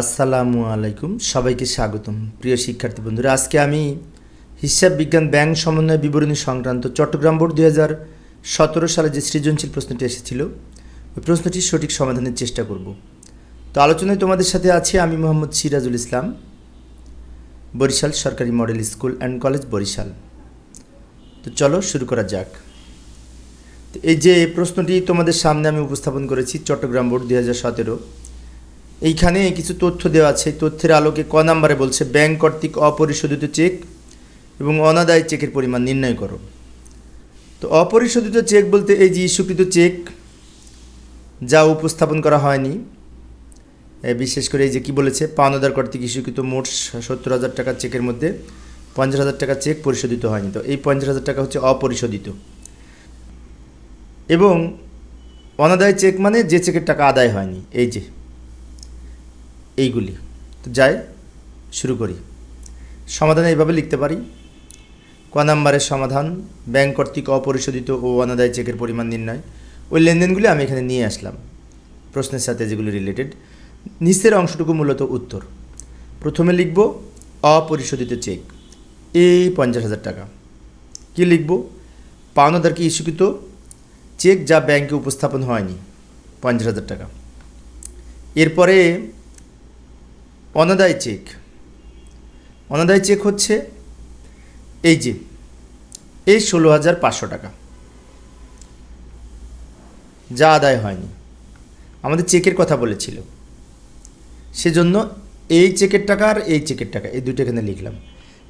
আসসালামু আলাইকুম, সবাইকে স্বাগতম। প্রিয় শিক্ষার্থী বন্ধুরা, আজকে আমি হিসাব বিজ্ঞান ব্যাংক সমন্বয় বিবরণী সংক্রান্ত চট্টগ্রাম বোর্ড দুই হাজার সতেরো সালে যে সৃজনশীল প্রশ্নটি এসেছিল, ওই প্রশ্নটির সঠিক সমাধানের চেষ্টা করব। তো আলোচনায় তোমাদের সাথে আছি আমি মোহাম্মদ সিরাজুল ইসলাম, বরিশাল সরকারি model school and college Barishal. তো চলো শুরু করা যাক। এই যে প্রশ্নটি তোমাদের সামনে আমি উপস্থাপন করেছি চট্টগ্রাম বোর্ড দুই হাজার সতেরো এইখানে কিছু তথ্য দেওয়া আছে। তথ্যের আলোকে ক নাম্বারে বলছে, ব্যাংক কর্তৃক অপরিশোধিত চেক এবং অনাদায় চেকের পরিমাণ নির্ণয় করো। তো অপরিশোধিত চেক বলতে এই যে ইস্যুকৃত চেক যা উপস্থাপন করা হয়নি বিশেষ করে এই যে কি বলেছে, পাওনাদার কর্তৃক ইস্যুকৃত মোট সত্তর হাজার টাকার চেকের মধ্যে পঞ্চাশ হাজার টাকার চেক পরিশোধিত হয়নি। তো এই পঞ্চাশ হাজার টাকা হচ্ছে অপরিশোধিত। এবং অনাদায় চেক মানে যে চেকের টাকা আদায় হয়নি, এই যে এইগুলি। তো যাই, শুরু করি। সমাধান এইভাবে লিখতে পারি। ক নাম্বারের সমাধান, ব্যাংক কর্তৃক অপরিশোধিত ও অনাদায় চেকের পরিমাণ নির্ণয়। ওই লেনদেনগুলি আমি এখানে নিয়ে আসলাম। প্রশ্নের সাথে যেগুলি রিলেটেড নিচের অংশটুকু মূলত উত্তর। প্রথমে লিখব, অপরিশোধিত চেক। এই পঞ্চাশ হাজার টাকা। কি লিখব? পাওনাদারকে ইস্যুকৃত? চেক যা ব্যাংকে উপস্থাপন হয়নি। পঞ্চাশ হাজার টাকা। এরপরে অনাদায় চেক। অনাদায় চেক হচ্ছে এই যে, এই ষোলো হাজার পাঁচশো টাকা। যা আদায় হয়নি। আমাদের চেকের কথা বলেছিল। সেজন্য এই চেকের টাকা আর এই চেকের টাকা, এই দুটো এখানে লিখলাম।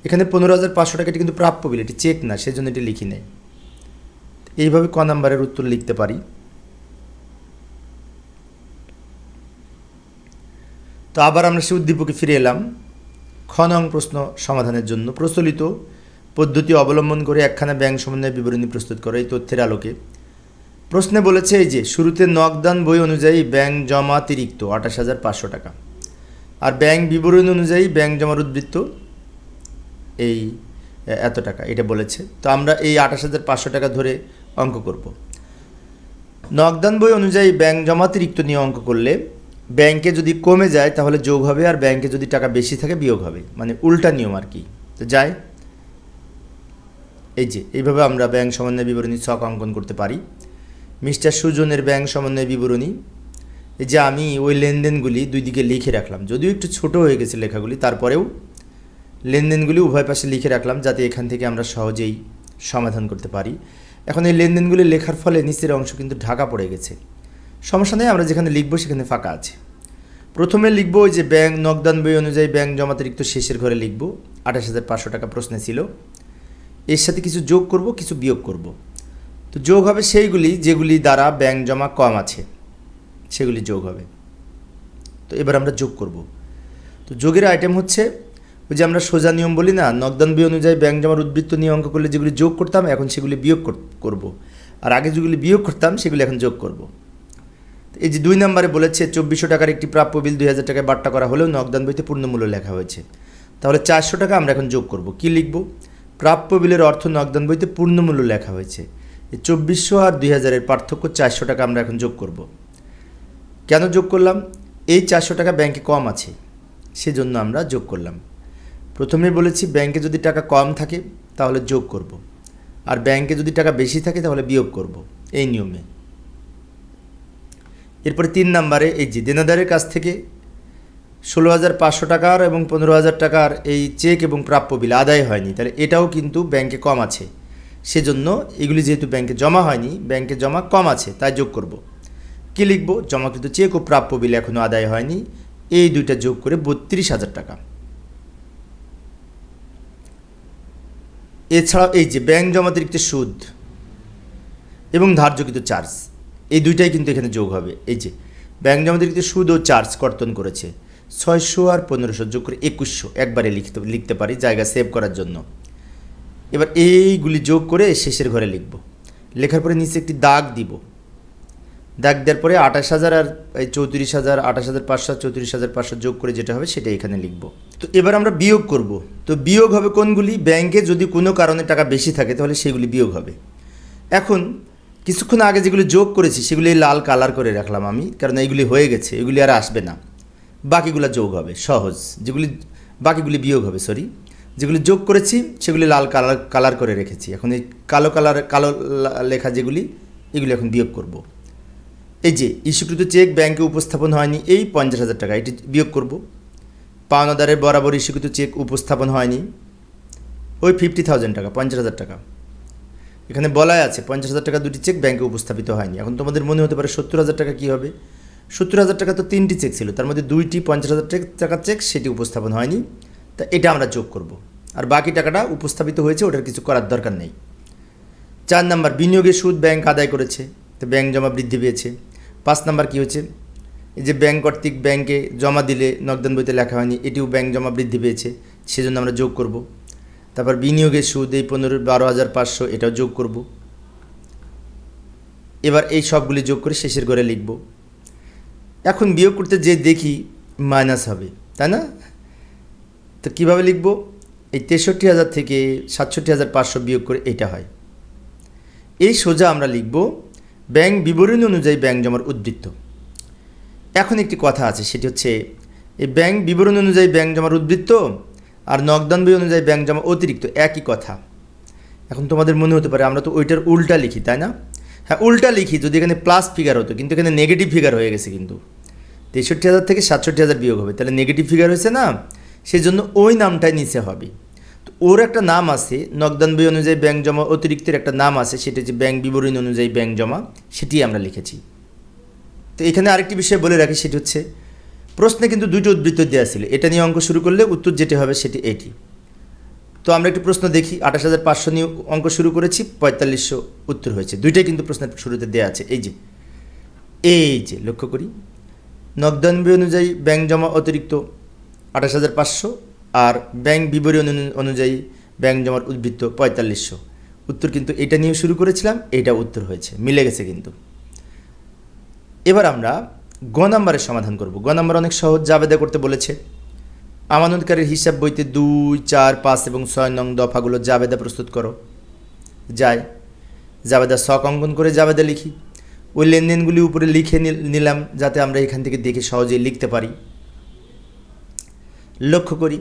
এখানে পনেরো হাজার পাঁচশো টাকা, এটি কিন্তু প্রাপ্য বিল, এটি চেক না, সেজন্য এটি লিখি নেই। এইভাবে ক নাম্বারের উত্তর লিখতে পারি। তো আবার আমরা সে উদ্দীপকে ফিরে এলাম। খ নং প্রশ্ন সমাধানের জন্য প্রচলিত পদ্ধতি অবলম্বন করে একখানা ব্যাংক সমন্বয় বিবরণী প্রস্তুত করে এই তথ্যের আলোকে। প্রশ্নে বলেছে এই যে, শুরুতে নকদান বই অনুযায়ী ব্যাংক জমা অতিরিক্ত আঠাশ হাজার পাঁচশো টাকা। আর ব্যাংক বিবরণী অনুযায়ী ব্যাংক জমার উদ্বৃত্ত এই এত টাকা, এটা বলেছে। তো আমরা এই আঠাশ হাজার পাঁচশো টাকা ধরে অঙ্ক করব। নকদান বই অনুযায়ী ব্যাংক জমাতিরিক্ত নিয়ে অঙ্ক করলে ব্যাংকে যদি কমে যায়, তাহলে যোগ হবে আর ব্যাংকে যদি টাকা বেশি থাকে, বিয়োগ হবে। মানে উল্টা নিয়ম আর কি। তো যাই। এই যে, এইভাবে আমরা ব্যাংক সমন্বয় বিবরণী ছক অঙ্কন করতে পারি। মিস্টার সুজনের ব্যাংক সমন্বয় বিবরণী। এই যে আমি ওই লেনদেনগুলি দুই দিকে লিখে রাখলাম। যদিও একটু ছোট হয়ে গেছে লেখাগুলি, তারপরেও লেনদেনগুলি উভয় পাশে লিখে রাখলাম, যাতে এখান থেকে আমরা সহজেই সমাধান করতে পারি। এখন এই লেনদেনগুলি লেখার ফলে নিচের অংশ কিন্তু ঢাকা পড়ে গেছে। সমস্যা নেই, আমরা যেখানে লিখব সেখানে ফাঁকা আছে। প্রথমে লিখব ওই যে ব্যাংক নকদান বই অনুযায়ী ব্যাংক জমাতিরিক্ত শেষের ঘরে লিখব, আঠাশ হাজার পাঁচশো টাকা প্রশ্নে ছিল। এর সাথে কিছু যোগ করব, কিছু বিয়োগ করব। তো যোগ হবে সেইগুলি, যেগুলি দ্বারা ব্যাংক জমা কম আছে, সেগুলি যোগ হবে। তো এবার আমরা যোগ করব। তো যোগের আইটেম হচ্ছে, ওই যে আমরা সোজা নিয়ম বলি না নকদান বই অনুযায়ী ব্যাংক জমার উদ্বৃত্ত নিয়ে অঙ্ক করলে যেগুলি যোগ করতাম, এখন সেগুলি বিয়োগ কর- করব। আর আগে যেগুলি বিয়োগ করতাম, সেগুলি এখন যোগ করব। এই যে দুই নম্বরে বলেছে, চব্বিশশো টাকার একটি প্রাপ্য বিল দুই হাজার টাকায় বাট্টা করা হলেও নকদান বইতে পূর্ণমূল্য লেখা হয়েছে। তাহলে চারশো টাকা আমরা এখন যোগ করব। কি লিখব? প্রাপ্য বিলের অর্থ নকদান বইতে পূর্ণমূল্য লেখা হয়েছে। এই চব্বিশশো আর দুই হাজারের পার্থক্য চারশো টাকা আমরা এখন যোগ করব। কেন যোগ করলাম? এই চারশো টাকা ব্যাংকে কম আছে, সেজন্য আমরা যোগ করলাম। প্রথমে বলেছি, ব্যাংকে যদি টাকা কম থাকে, তাহলে যোগ করব। আর ব্যাংকে যদি টাকা বেশি থাকে, তাহলে বিয়োগ করব। এই নিয়মে। এরপরে তিন নম্বরে এই যে দেনাদারের কাছ থেকে ষোলো হাজার পাঁচশো টাকার এবং পনেরো হাজার টাকার এই চেক এবং প্রাপ্য বিল আদায় হয়নি। তাহলে এটাও কিন্তু ব্যাংকে কম আছে। সেজন্য এগুলি যেহেতু ব্যাংকে জমা হয়নি, ব্যাংকে জমা কম আছে, তাই যোগ করব। কী লিখব? জমাকৃত চেক ও প্রাপ্য বিল এখনও আদায় হয়নি। এই দুইটা যোগ করে বত্রিশ হাজার টাকা। এছাড়াও এই যে ব্যাংক জমাতিরিক্ত সুদ এবং ধার্যকৃত চার্জ। এই দুইটাই কিন্তু এখানে যোগ হবে। এই যে, ব্যাংক জমাতিরিক্ত সুদ ও চার্জ কর্তন করেছে। ছয়শো আর পনেরোশো যোগ করে একুশশো একবারে লিখতে লিখতে পারি জায়গা সেভ করার জন্য। এবার এইগুলি যোগ করে শেষের ঘরে লিখব। লেখার পরে নিচে একটি দাগ দিব। দাগ দেওয়ার পরে আঠাশ হাজার আর, এই চৌত্রিশ হাজার, আঠাশ হাজার পাঁচশো, চৌত্রিশ হাজার পাঁচশো যোগ করে যেটা হবে সেটা এখানে লিখব। তো এবার আমরা বিয়োগ করব। তো বিয়োগ হবে কোনগুলি? ব্যাংকে যদি কোনো কারণে টাকা বেশি থাকে তাহলে সেগুলি বিয়োগ হবে। এখন কিছুক্ষণ আগে যেগুলি যোগ করেছি, সেগুলি লাল কালার করে রাখলাম আমি, কারণ এইগুলি হয়ে গেছে, এগুলি আর আসবে না। বাকিগুলো যোগ হবে, সহজ। যেগুলি, বাকিগুলি বিয়োগ হবে সরি যেগুলি যোগ করেছি, সেগুলি লাল কালার কালার করে রেখেছি। এখন এই কালো কালার কালো লেখা যেগুলি, এগুলি এখন বিয়োগ করব। এই যে, ইস্যুকৃত চেক ব্যাংকে উপস্থাপন হয়নি, এই পঞ্চাশ হাজার টাকা, এটি বিয়োগ করব। পাওনাদারের বরাবর ইস্যুকৃত চেক উপস্থাপন হয়নি, ওই ফিফটি থাউজেন্ড টাকা, পঞ্চাশ হাজার টাকা। এখানে বলাই আছে, পঞ্চাশ হাজার টাকা দুটি চেক ব্যাংকে উপস্থাপিত হয়নি। এখন তোমাদের মনে হতে পারে সত্তর হাজার টাকা কী হবে? সত্তর হাজার টাকা তো তিনটি চেক ছিল, তার মধ্যে দুইটি পঞ্চাশ হাজার টাকা- টাকার চেক, সেটি উপস্থাপন হয়নি। তা এটা আমরা যোগ করব। আর বাকি টাকাটা উপস্থাপিত হয়েছে, ওটার কিছু করার দরকার নেই। চার নাম্বার বিনিয়োগের সুদ ব্যাংক আদায় করেছে, তো ব্যাংক জমা বৃদ্ধি পেয়েছে। পাঁচ নাম্বার কী হচ্ছে এই যে ব্যাংক কর্তৃক ব্যাংকে জমা দিলে নগদান বইতে লেখা হয়নি, এটিও ব্যাংক জমা বৃদ্ধি পেয়েছে, সেজন্য আমরা যোগ করব। তারপর বিনিয়োগের সুদ, এই পনেরো, বারো হাজার পাঁচশো এটাও যোগ করব। এবার এই সবগুলি যোগ করে শেষের ঘরে লিখব। এখন বিয়োগ করতে যে দেখি মাইনাস হবে, তাই না? তো কীভাবে লিখব? এই তেষট্টি হাজার থেকে সাতষট্টি হাজার পাঁচশো বিয়োগ করে এটা হয়। এই সোজা আমরা লিখব, ব্যাংক বিবরণী অনুযায়ী ব্যাংক জমার উদ্বৃত্ত। এখন একটি কথা আছে, সেটি হচ্ছে, এই ব্যাংক বিবরণী অনুযায়ী ব্যাংক জমার উদ্বৃত্ত আর নগদান বই অনুযায়ী ব্যাংক জমা অতিরিক্ত, একই কথা। এখন তোমাদের মনে হতে পারে, আমরা তো ওইটার উল্টা লিখি, তাই না? হ্যাঁ উল্টা লিখি, যদি এখানে প্লাস ফিগার হতো, কিন্তু এখানে নেগেটিভ ফিগার হয়ে গেছে কিন্তু। তেষট্টি হাজার থেকে সাতষট্টি হাজার বিয়োগ হবে, তাহলে নেগেটিভ ফিগার হয়েছে না? সেই জন্য ওই নামটাই নিচে হবে। তো ওর একটা নাম আছে নগদান বই অনুযায়ী ব্যাংক জমা অতিরিক্তের একটা নাম আছে, সেটা হচ্ছে ব্যাংক বিবরণী অনুযায়ী ব্যাংক জমা সেটি আমরা লিখেছি। তো এখানে আরেকটি বিষয় বলে রাখি, সেটি হচ্ছে প্রশ্নে কিন্তু দুটো উদ্বৃত্ত দেওয়া ছিল। এটা নিয়ে অঙ্ক শুরু করলে উত্তর যেটি হবে সেটি এটি। তো আমরা একটি প্রশ্ন দেখি, আঠাশ হাজার পাঁচশো নিয়ে অঙ্ক শুরু করেছি, পঁয়তাল্লিশশো উত্তর হয়েছে। দুইটাই কিন্তু প্রশ্নের শুরুতে দেওয়া আছে। এই যে এই যে, লক্ষ্য করি। নগদানবি অনুযায়ী ব্যাংক জমা অতিরিক্ত আঠাশ হাজার পাঁচশো আর ব্যাংক বিবরণী অনু- অনুযায়ী ব্যাংক জমার উদ্বৃত্ত পঁয়তাল্লিশশো। উত্তর কিন্তু এটা নিয়ে শুরু করেছিলাম, এটা উত্তর হয়েছে। মিলে গেছে কিন্তু। এবার আমরা গ নাম্বারের সমাধান করব। গ নাম্বার অনেক সহজ, জাবেদা করতে বলেছে। আমানতকারীর হিসাব বইতে দুই, চার, পাঁচ এবং ছয় নং দফাগুলো জাবেদা প্রস্তুত করো। যায় জাবেদা শখ অঙ্কন করে জাবেদা লিখি। ওই লেনদেনগুলি উপরে লিখে নিল- নিলাম যাতে আমরা এখান থেকে দেখে সহজেই লিখতে পারি। লক্ষ্য করি,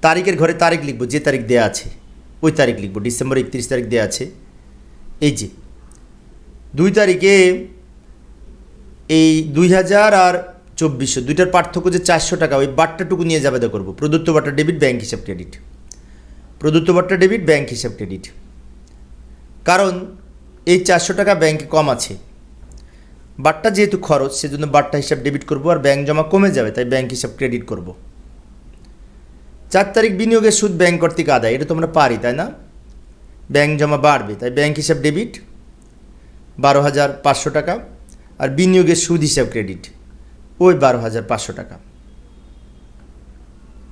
তারিখের ঘরে তারিখ লিখব, যে তারিখ দেয়া আছে। ওই তারিখ লিখব ডিসেম্বর একত্রিশ তারিখ দেয়া আছে। এই যে, দুই তারিখে এই দুই হাজার আর চব্বিশশো দুইটার পার্থক্য যে চারশো টাকা, ওই বাট্টাটুকু নিয়ে যাবেদা করব। প্রদত্ত বাট্টা ডেবিট ব্যাংক হিসাব ক্রেডিট। প্রদত্ত বাট্টা ডেবিট ব্যাংক হিসাব ক্রেডিট। কারণ এই চারশো টাকা ব্যাংকে কম আছে। বাট্টা যেহেতু খরচ, সেজন্য বাট্টা হিসাব ডেবিট করব আর ব্যাংক জমা কমে যাবে, তাই ব্যাংক হিসাব ক্রেডিট করব। চার তারিখ বিনিয়োগের সুদ ব্যাংক কর্তৃক আদায়, এটা তোমরা পারি, তাই না? ব্যাংক জমা বাড়বে, তাই ব্যাংক হিসাব ডেবিট বারো হাজার পাঁচশো টাকা। আর বিনিয়োগের সুদ হিসাব ক্রেডিট ওই বারো হাজার পাঁচশো টাকা।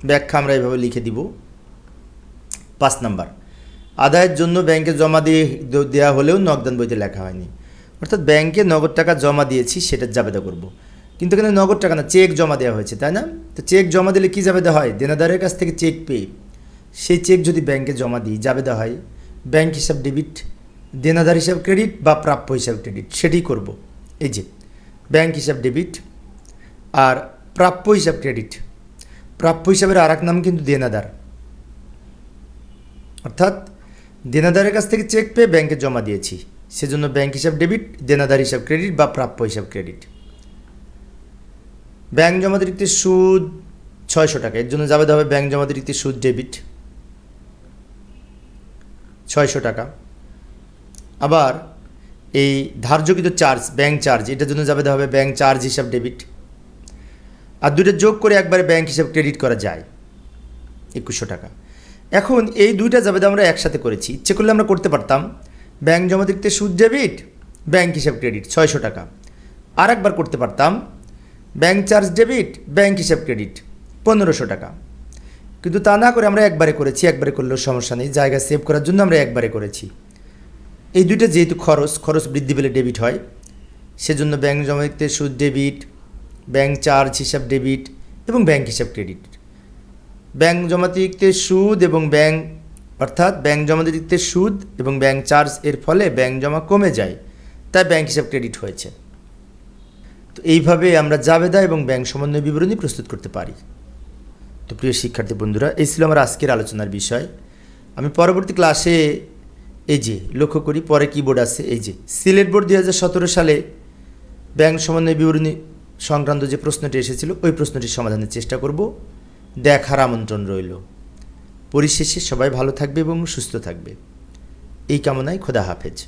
ব্যাখ্যা আমরা এভাবে লিখে দিব। পাঁচ নাম্বার, আদায়ের জন্য ব্যাংকে জমা দিয়ে দেওয়া হলেও নগদান বইতে লেখা হয়নি। অর্থাৎ ব্যাংকে নগদ টাকা জমা দিয়েছি, সেটা জাবেদা করব। কিন্তু এখানে নগদ টাকা না, চেক জমা দেওয়া হয়েছে, তাই না? তো চেক জমা দিলে কী জাবেদা হয়? দেনাদারের কাছ থেকে চেক পেয়ে। সেই চেক যদি ব্যাংকে জমা দিই, জাবেদা হয়। ব্যাংক হিসাব ডেবিট দেনাদার হিসাব ক্রেডিট বা প্রাপ্য হিসাব ক্রেডিট সেটি করব। এই যে ব্যাংক হিসাব ডেবিট আর প্রাপ্য হিসাব ক্রেডিট প্রাপ্য হিসাবের আর নাম কিন্তু দেনাদার। অর্থাৎ দেনাদারের কাছ থেকে চেক পেয়ে ব্যাংকে জমা দিয়েছি। সেজন্য ব্যাংক হিসাব ডেবিট দেনাদার হিসাব ক্রেডিট বা প্রাপ্য হিসাব ক্রেডিট ব্যাংক জমাতিরিক্ত সুদ ছয়শো টাকা। এর জন্য যাবে হবে ব্যাংক জমাতিরিক্ত সুদ ডেবিট ছয়শো টাকা। আবার এই ধার্যকৃত চার্জ ব্যাংক চার্জ এটার জন্য যাবে হবে ব্যাংক চার্জ হিসাব ডেবিট আর দুটো যোগ করে একবারে ব্যাংক হিসাব ক্রেডিট করা যায়, একুশশো টাকা। এখন এই দুইটা জাবেদা আমরা একসাথে করেছি। ইচ্ছে করলে আমরা করতে পারতাম। ব্যাংক জমা দিতে সুদ ডেবিট ব্যাংক হিসাব ক্রেডিট ছয়শো টাকা। আর একবার করতে পারতাম। ব্যাংক চার্জ ডেবিট ব্যাংক হিসাব ক্রেডিট পনেরোশো টাকা। কিন্তু তা না করে আমরা একবারে করেছি, একবারে করলেও সমস্যা নেই। জায়গা সেভ করার জন্য আমরা একবারে করেছি। এই দুইটা যেহেতু খরচ খরচ বৃদ্ধি পেলে ডেবিট হয়। সেজন্য ব্যাংক জমা দিতে সুদ ডেবিট ব্যাংক চার্জ হিসাব ডেবিট এবং ব্যাংক হিসাব ক্রেডিট ব্যাংক জমাতিরিক্তে সুদ এবং ব্যাংক অর্থাৎ ব্যাংক জমাতিরিক্তে সুদ এবং ব্যাংক চার্জ এর ফলে ব্যাংক জমা কমে যায়, তাই ব্যাংক হিসাব ক্রেডিট হয়েছে। তো এইভাবে আমরা জাবেদা এবং ব্যাংক সমন্বয় বিবরণী প্রস্তুত করতে পারি। তো প্রিয় শিক্ষার্থী বন্ধুরা, এই ছিল আমার আজকের আলোচনার বিষয়। আমি পরবর্তী ক্লাসে এই যে, লক্ষ্য করি, পরে কি বোর্ড আছে, এই যে। সিলেট বোর্ড দুই হাজার সতেরো সালে ব্যাংক সমন্বয় বিবরণী সংক্রান্ত যে প্রশ্নটি এসেছিল, ওই প্রশ্নটির সমাধানের চেষ্টা করব। দেখার আমন্ত্রণ রইল। পরিশেষে সবাই ভালো থাকবে এবং সুস্থ থাকবে। এই কামনায় খোদা হাফেজ।